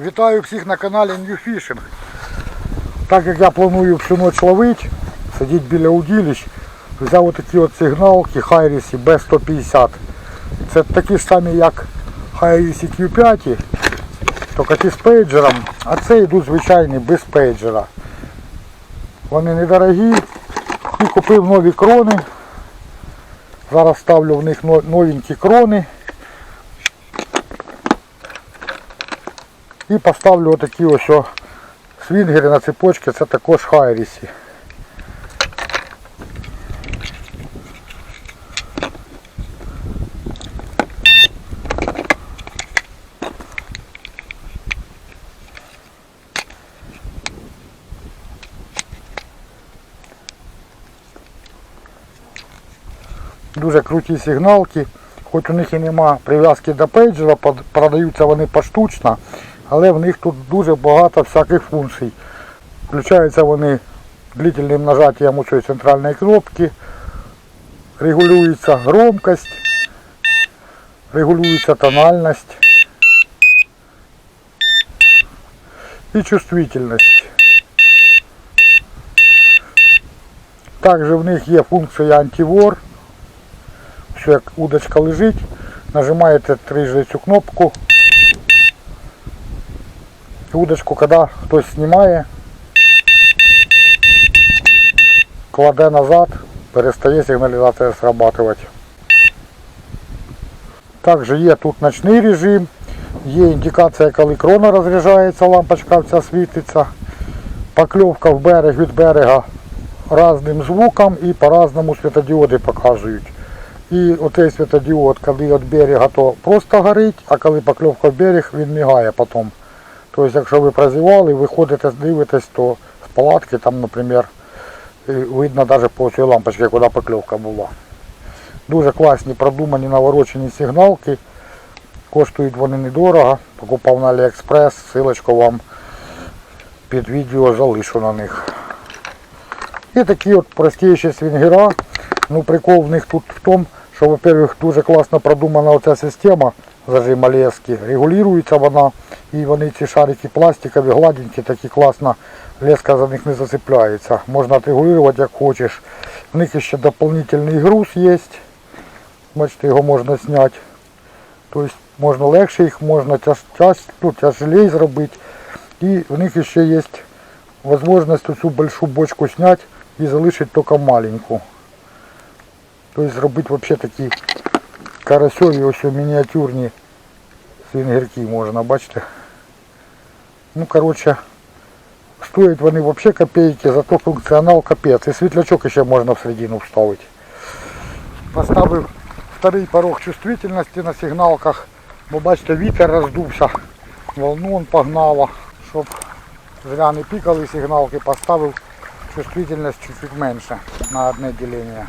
Вітаю всіх на каналі New Fishing. Так як я планую всю ніч ловити, сидіти біля удилищ, взяв отакі от сигналки Хайрісі B150. Це такі самі, як Хайрісі Q5, тільки ті з пейджером, а це йдуть звичайні без пейджера. Вони недорогі. І купив нові крони. Зараз ставлю в них новенькі крони. І поставлю отакі ось свінгери на цепочці, це також хайрісі. Дуже круті сигналки. Хоч у них і нема прив'язки до пейджера, продаються вони поштучно, але в них тут дуже багато всяких функцій. Включаються вони длительним нажаттям у центральної кнопки, регулюється громкость, регулюється тональність і чувствительність. Також в них є функція антивор. Що як удочка лежить, нажимаєте трижди цю кнопку. Удочку, коли хтось знімає, кладе назад, перестає сигналізація срабатувати. Також є тут ночний режим, є індикація, коли крона розряджається, лампочка вся світиться, покльовка в берег від берега різним звуком і по-разному світодіоди показують. І оцей світодіод, коли від берега, то просто горить, а коли покльовка в берег, він мігає потім. Тобто, якщо ви прозівали, виходите, дивитесь, то з палатки там, наприклад, видно навіть по цій лампочці, куди покльовка була. Дуже класні, продумані, наворочені сигналки. Коштують вони недорого. Покупав на Aliexpress, ссылочку вам під відео залишу на них. І такі от простіші свінгера. Ну прикол в них тут в тому, що, во-первых, дуже класно продумана оця система зажима лески. Регулюється вона і вони ці шарики пластикові, гладенькі, такі класно, леска за них не засипляється. Можна отрегулювати як хочеш. В них ще дополнительний груз є. Бачите, його можна зняти. Тобто можна легше їх, можна тяж, тяж, ну, тяжелее зробити. І в них ще є можливість цю большую бочку зняти і залишити тільки маленьку. Тобто зробити взагалі такі карасьові ось мініатюрні свінгерки можна, бачите. Ну коротше, стоять вони взагалі копійки, зато функціонал капець. І світлячок ще можна всередину вставити. Поставив вторий порог чувствительності на сигналках, бо бачите, вітер роздувся, волну он погнало, щоб зря не пікали сигналки, поставив чувствительність чуть-чуть менше на одне ділення.